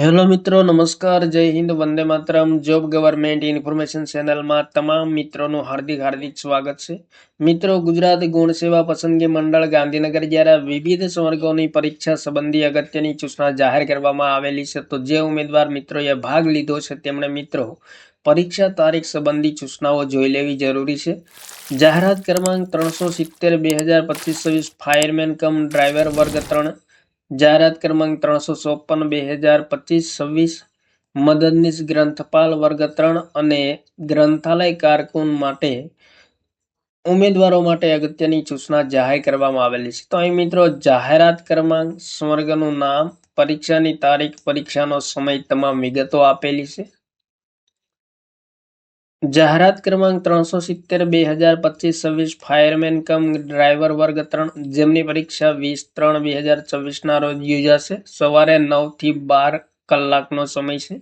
Hello મિત્રો, નમસ્કાર, જય Hind, Vande Mataram. Job government information ચેનલમાં તમામ મિત્રોનું હાર્દિક હાર્દિક સ્વાગત છે. મિત્રો, ગુજરાત ગુણ સેવા પસંદગી મંડળ ગાંધીનગર દ્વારા વિવિધ સ્વર્ગોની પરીક્ષા સંબંધી અગત્યની સૂચના જાહેર કરવામાં આવેલી છે. તો જે ઉમેદવાર મિત્રોએ ભાગ લીધો છે, તેમણે મિત્રો પરીક્ષા તારીખ સંબંધી સૂચનાઓ જોઈ લેવી જરૂરી છે. જાહેરાત ક્રમાંક ત્રણસો સિત્તેર, બે હજાર પચીસ, છવ્વીસ, ફાયરમેન કમ ડ્રાઈવર વર્ગ ત્રણ જાહેરાત ક્રમાંક ત્રણસો ચોપન બે હજાર પચીસ, છવ્વીસ, મદદનીશ ગ્રંથપાલ, વર્ગ ત્રણ અને ગ્રંથાલય કારકુન માટે ઉમેદવારો માટે અગત્યની સૂચના જાહેર કરવામાં આવેલી છે. તો અહીં મિત્રો, જાહેરાત ક્રમાંક, સ્વર્ગનું નામ, પરીક્ષાની તારીખ, પરીક્ષાનો સમય, તમામ વિગતો આપેલી છે. જાહેરાત ક્રમાંક ત્રણસો સિત્તેર, બે હજાર પચીસ, છવ્વીસ, ફાયરમેન કમ ડ્રાઈવર વર્ગ ત્રણ, જેમની પરીક્ષા વીસ ત્રણ, બે હજાર ચોવીસના રોજ યોજાશે. સવારે નવથી બાર કલાકનો સમય છે.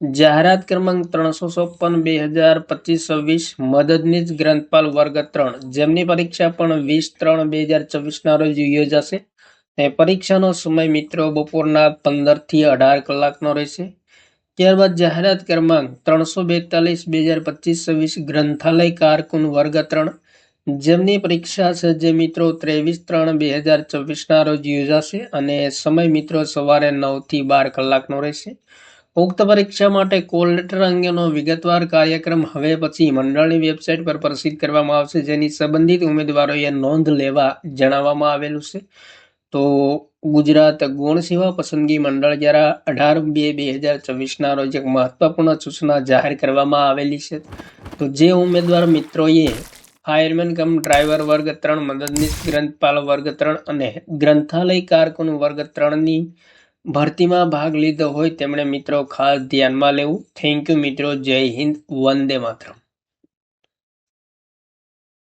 જાહેરાત ક્રમાંક ત્રણસો ચોપન, બે હજાર પચીસ, છવ્વીસ, મદદનીશ ગ્રંથપાલ વર્ગ ત્રણ, જેમની પરીક્ષા પણ વીસ ત્રણ, બે હજાર ચોવીસના રોજ યોજાશે. પરીક્ષાનો સમય મિત્રો બપોરના પંદરથી અઢાર કલાકનો રહેશે. ત્યારબાદ જાહેરાત ક્રમાંક ત્રણસો બેતાલીસ બે હજાર પચીસ, છવ્વીસ, ગ્રંથાલય, કારકુન, વર્ગ ત્રણ. જેમની પરીક્ષા છે જે મિત્રો ત્રેવીસ ત્રણ બે હજાર ચોવીસના રોજ યોજાશે અને સમય મિત્રો સવારે નવથી બાર કલાકનો રહેશે. ઉક્ત પરીક્ષા માટે કોલ લેટર અંગેનો વિગતવાર કાર્યક્રમ હવે પછી મંડળની વેબસાઇટ પર પ્રસિદ્ધ કરવામાં આવશે, જેની સંબંધિત ઉમેદવારોએ નોંધ લેવા જણાવવામાં આવેલું છે. તો ગુજરાત ગુણ સેવા પસંદગી મંડળ દ્વારા અઢાર બે બે હજાર ચોવીસના રોજ એક મહત્વપૂર્ણ સૂચના જાહેર કરવામાં આવેલી છે. તો જે ઉમેદવાર મિત્રોએ ફાયરમેન કમ ડ્રાઈવર વર્ગ ત્રણ, મદદનીશ ગ્રંથપાલ વર્ગ ત્રણ અને ગ્રંથાલય કારકુન વર્ગ ત્રણની ભરતીમાં ભાગ લીધો હોય, તેમણે મિત્રો ખાસ ધ્યાનમાં લેવું. થેન્ક યુ મિત્રો. જય હિન્દ. વંદે માતરમ.